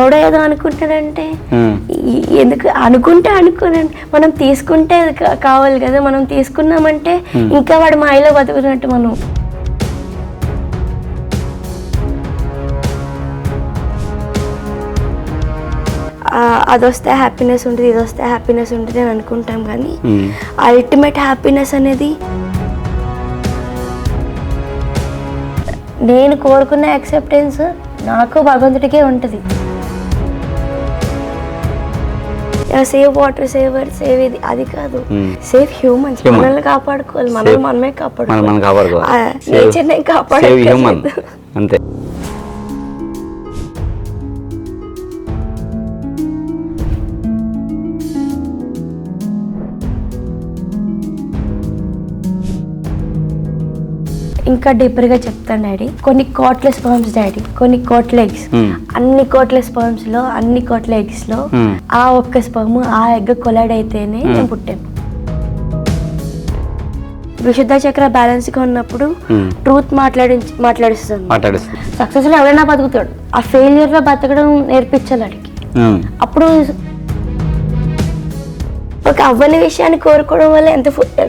ఎవడో ఏదో అనుకుంటాడంటే ఎందుకు అనుకుంటే అనుకోనండి మనం తీసుకుంటే కావాలి కదా మనం తీసుకున్నామంటే ఇంకా వాడు మాయలో బతుకున్నట్టు మనం. అది వస్తే హ్యాపీనెస్ ఉంటుంది ఇది వస్తే హ్యాపీనెస్ ఉంటుంది అని అనుకుంటాం కానీ. అల్టిమేట్ హ్యాపీనెస్ అనేది నేను కోరుకున్న యాక్సెప్టెన్స్ నాకు భగవంతుడికే ఉంటుంది. సేవ్ వాటర్ సేవర్ సేవ్ ఇది. అది కాదు. Hmm. Save humans. Human. మనల్ని కాపాడుకోవాలి. మనల్ని మనమే మనం కాపాడుకోవాలి. నేచర్ని హ్యూమన్ కాపాడుకోవాలి అంతే. ఇంకా డీపర్గా చెప్తాను డాడీ. కొన్ని కోట్ల స్పర్మ్స్ డాడీ. కొన్ని కోట్ల ఎగ్స్ Hmm. అన్ని కోట్ల స్పర్మ్స్లో అన్ని కోట్ల ఎగ్స్లో Hmm. ఆ ఒక్క స్పర్మ్ ఆ ఎగ్ కొలైడ్ అయితేనే నేను పుట్టాను. విశుద్ధ చక్ర బ్యాలెన్స్గా ఉన్నప్పుడు Hmm. ట్రూత్ మాట్లాడి మాట్లాడేస్తుంది. సక్సెస్లో ఎవరైనా బతుకుతాడు. ఆ ఫెయిలియర్లో బతకడం నేర్పించాలి అడిగి. అప్పుడు ఒక అవ్వని విషయాన్ని కోరుకోవడం వల్ల ఎంత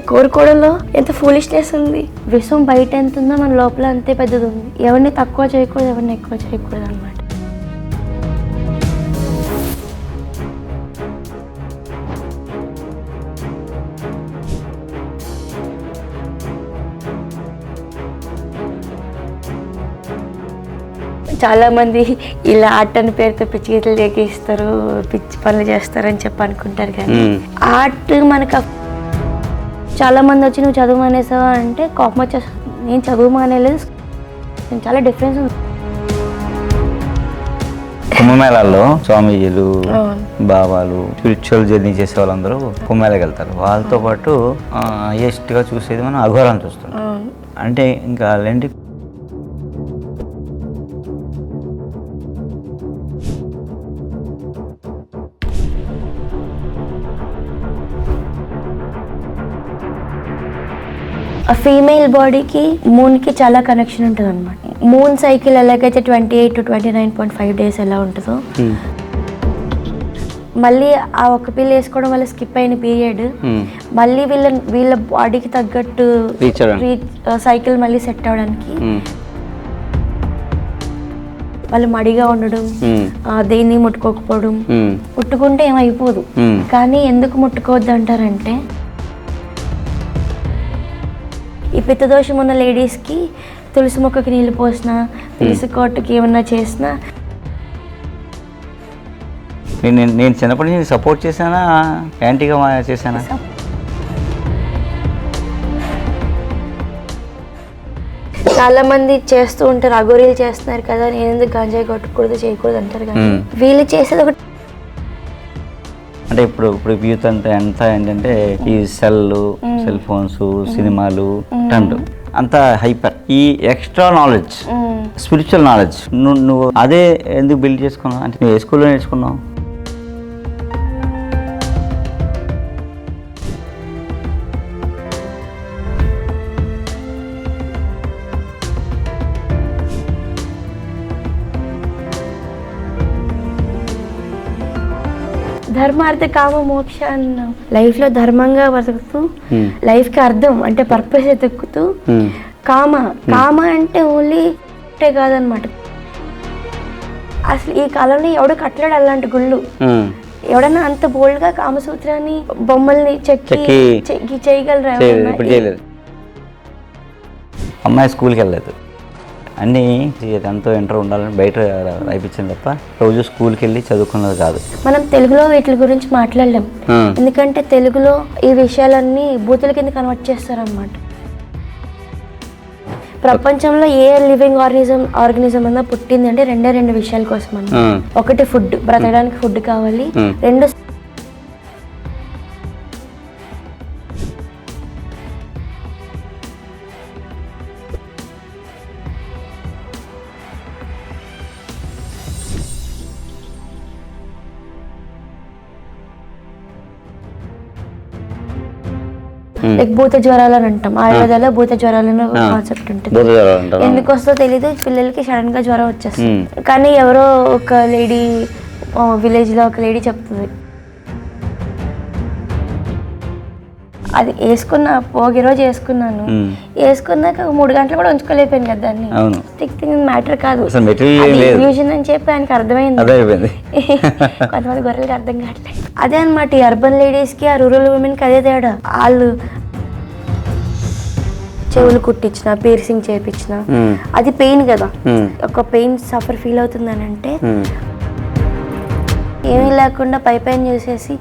కోరుకోవడంలో ఎంత ఫూలిష్నెస్ ఉంది? విషయం బయట ఎంత ఉందో మన లోపల అంతే పెద్దది ఉంది. ఎవరిని తక్కువ చేయకూడదు ఎవరిని ఎక్కువ చేయకూడదు అనమాట చాలా మంది ఇలా ఆర్ట్ అని పేరుతో పిచ్చి గీతలు చేకిస్తారు పిచ్చి పనులు చేస్తారని చెప్పి అనుకుంటారు కానీ. ఆర్ట్ మనకు చాలా మంది వచ్చి నువ్వు చదువు మానేసావా అంటే కోపం వచ్చేస్తుంది నేను చదువు మానేలేదు నేను చాలా డిఫరెన్స్ ఉంది కుంభమేళాల్లో స్వామీజీలు. బాబాలు స్పిరిచువల్ జర్నీ చేసే వాళ్ళందరూ కుంభమేళకి వెళ్తారు వాళ్ళతో పాటు హైయెస్ట్గా చూసేది మనం అఘోరాన్ని చూస్తాం అవును. అంటే ఇంకా వాళ్ళేంటి ఆ ఫీమేల్ బాడీకి మూన్కి చాలా కనెక్షన్ ఉంటుంది అనమాట మూన్ సైకిల్ ఎలాగైతే twenty eight to twenty nine point five days ఎలా ఉంటుందో ఉమ్. మళ్ళీ ఆ ఒక్క పిల్ల వేసుకోవడం వల్ల స్కిప్ అయిన పీరియడ్ ఉమ్. మళ్ళీ వీళ్ళ వీళ్ళ బాడీకి తగ్గట్టు. సైకిల్ మళ్ళీ సెట్ అవడానికి ఉమ్. వాళ్ళు మడిగా ఉండడం దేన్ని ముట్టుకోకపోవడం. ముట్టుకుంటే ఏమైపోదు. కానీ ఎందుకు ముట్టుకోవద్దు అంటారంటే ఈ పిత్తదోషం ఉన్న లేడీస్కి తులసి మొక్కకి నీళ్ళు పోసినా తులసి కోటకి ఏమన్నా చేసినా. నేను నేను- నేను చిన్నప్పటి నుంచి సపోర్ట్ చేశానా? యాంటీగా చేశానా? చాలా మంది చేస్తూ ఉంటారు అగోరీలు చేస్తున్నారు కదా నేను ఎందుకు గంజాయి కొట్టకూడదు చేయకూడదు అంటారు మ్మ్. వీళ్ళు చేసేది ఒకటి. అంటే ఇప్పుడు ఇప్పుడు యూత్ అంతా ఎంత ఏంటంటే ఈ సెల్ సెల్ ఫోన్స్ సినిమాలు టంట్ అంత హైపర్. ఈ ఎక్స్ట్రా నాలెడ్జ్. స్పిరిచువల్ నాలెడ్జ్ నువ్వు అదే ఎందుకు బిల్డ్ చేసుకున్నావు? అంటే నువ్వు ఏ స్కూల్లో నేర్చుకున్నావు? ధర్మార్థ కామ మోక్ష అన్న లైఫ్లో ధర్మంగా బతుకుతూ మ్మ్. లైఫ్కి అర్థం అంటే పర్పస్ ఎతుక్కుతూ మ్మ్. కామ. కామ అంటే ఓన్లీ కాదనమాట. అసలు ఈ కాలంలో ఎవడు కట్టలేడు అలాంటి గుళ్ళు. ఎవడన్నా అంత బోల్డ్గా కామసూత్రాన్ని బొమ్మల్ని చెక్కి చెక్కి చెక్కి చేయగలరా అమ్మాయి స్కూల్కి వెళ్ళలేదు. అన్నీ ఎంతో ఇంటర్ ఉండాలని బయట రాయిపించింది తప్ప రోజు స్కూల్కి వెళ్ళి చదువుకున్నది కాదు మనం తెలుగులో వీటి గురించి మాట్లాడలేం. ఎందుకంటే తెలుగులో ఈ విషయాలన్నీ బూతుల కింద కన్వర్ట్ చేస్తారన్నమాట ప్రపంచంలో ఏ లివింగ్ ఆర్గనిజం ఆర్గనిజం అన్నా పుట్టింది అంటే రెండే రెండు విషయాల కోసం. ఒకటి ఫుడ్ బ్రతకడానికి ఫుడ్ కావాలి. రెండు లైక్ భూత జ్వరాలు అని అంటాం ఆయుర్వేదాలో భూత జ్వరాలను కాన్సెప్ట్ ఉంటుంది. ఎందుకు వస్తుందో తెలీదు పిల్లలకి సడన్గా జ్వరం వచ్చేస్తుంది. కానీ ఎవరో ఒక లేడీ విలేజ్లో ఒక లేడీ చెప్తుంది. అది వేసుకున్న పోగి రోజు వేసుకున్నాను. వేసుకున్నాక ఒక మూడు గంటలు కూడా ఉంచుకోలేకపోయాను కదా దాన్ని. థిక్ థింగ్ మ్యాటర్ కాదు. ఇల్యూషన్ అని చెప్పి ఆయనకి అర్థమైంది. కొంతమంది గొర్రెలకి అర్థం కావట్లేదు. అదే అనమాట ఈ అర్బన్ లేడీస్కి ఆ రూరల్ ఉమెన్కి అదే తేడా. వాళ్ళు చెవులు కుట్టించిన పీర్సింగ్ చేయించిన. అది పెయిన్ కదా. ఒక పెయిన్ సఫర్ ఫీల్ అవుతుందని అంటే. ఏమీ లేకుండా పై పైన చూసేసి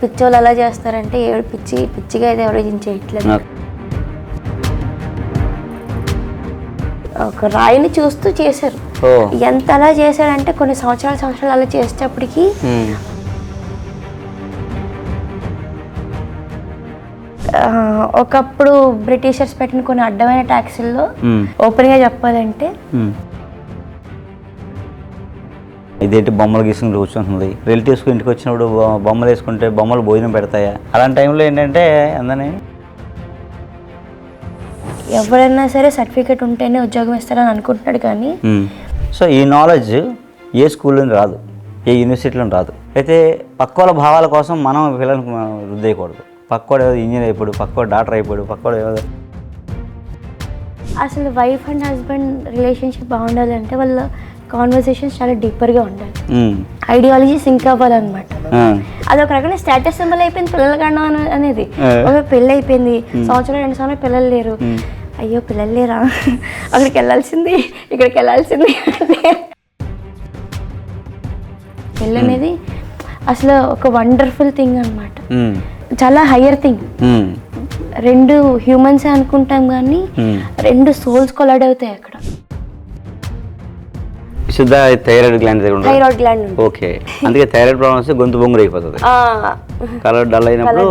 పిచ్చోళ్ళు అలా చేస్తారంటే ఏడు పిచ్చి పిచ్చిగా అయితే ఎవరో ఏం చేయట్లేదు ఒక రాయిని చూస్తూ చేశారు. ఎంత అలా చేశారంటే కొన్ని సంవత్సరాల సంవత్సరాలు అలా చేసేటప్పటికి ఒకప్పుడు బ్రిటిషర్స్ పెట్టిన కొన్ని అడ్డమైన ట్యాక్సీల్లో మ్మ్. ఓపెన్గా చెప్పాలంటే. ఇదేంటి బొమ్మలు గీసుకుని కూర్చుంటుంది? రిలేటివ్స్ ఇంటికి వచ్చినప్పుడు బొమ్మలు వేసుకుంటే బొమ్మలు భోజనం పెడతాయా? అలాంటి టైంలో ఏంటంటే అందని ఎవరైనా సరే సర్టిఫికేట్ ఉంటేనే ఉద్యోగం ఇస్తారని అనుకుంటున్నాడు కానీ సో ఈ నాలెడ్జ్ ఏ స్కూల్లో రాదు ఏ యూనివర్సిటీలో రాదు. అయితే పక్క వాళ్ళ భావాల కోసం మనం పిల్లలకు రుద్దేయకూడదు. పక్కోడు ఏదో ఇంజనీర్ అయిపోయాడు పక్కోడు డాక్టర్ అయిపోయాడు పక్కోడు ఏదో అసలు వైఫ్ అండ్ హస్బెండ్ రిలేషన్షిప్ బాగుండాలి అంటే వాళ్ళ కాన్వర్సేషన్స్ చాలా డీపర్గా ఉండాలి. మ్మ్. ఐడియాలజీ సింక్ అవ్వాలన్నమాట. అది ఒక రకమైన స్టేటస్ సింబల్ అయిపోయింది పిల్లలు కన్నా అన- అనేది. ఒక పెళ్ళి అయిపోయింది సంవత్సరం రెండు సంవత్సరాలు పిల్లలు లేరు. అయ్యో పిల్లలు లేరా? అక్కడికి వెళ్ళాల్సింది ఇక్కడికి వెళ్ళాల్సింది పెళ్ళి అనేది అసలు ఒక వండర్ఫుల్ థింగ్ అన్నమాట. మ్మ్. చాలా హయ్యర్ థింగ్. రెండు హ్యూమన్స్ అనుకుంటాం కానీ రెండు సోల్స్ కొలాడ్ అవుతాయి అక్కడ. శుద్ధ థైరాయిడ్ గ్లాండ్ దగ్గర థైరాయిడ్ గ్లాండ్ ఓకే అందుకే థైరాయిడ్ ప్రాబ్లమ్ వస్తే గొంతు బొంగురు అయిపోతుంది. కలర్ డల్ అయినప్పుడు